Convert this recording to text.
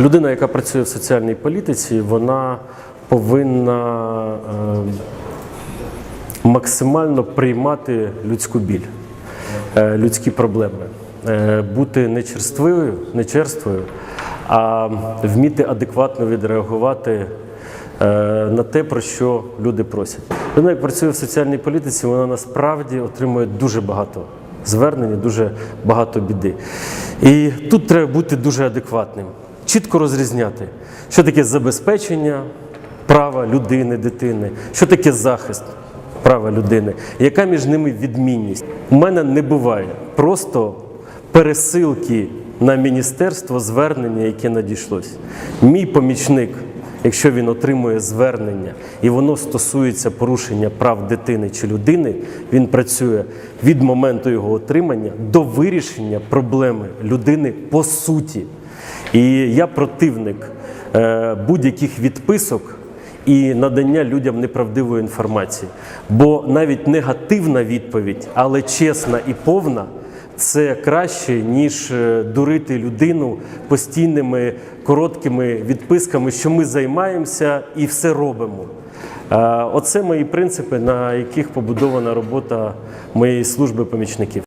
Людина, яка працює в соціальній політиці, вона повинна е, максимально приймати людську біль, е, людські проблеми, е, бути не черствою, не черствою, а вміти адекватно відреагувати на те, про що люди просять. Людина, як працює в соціальній політиці, вона насправді отримує дуже багато звернень, дуже багато біди. І тут треба бути дуже адекватним, чітко розрізняти, що таке забезпечення права людини, дитини, що таке захист права людини, яка між ними відмінність. У мене не буває просто пересилки на міністерство звернення, яке надійшлось. Мій помічник, якщо він отримує звернення і воно стосується порушення прав дитини чи людини, він працює від моменту його отримання до вирішення проблеми людини по суті. І я противник е, будь-яких відписок і надання людям неправдивої інформації. Бо навіть негативна відповідь, але чесна і повна. Це краще, ніж е, дурити людину постійними короткими відписками, що ми займаємося і все робимо. Е, Оце мої принципи, на яких побудована робота моєї служби помічників.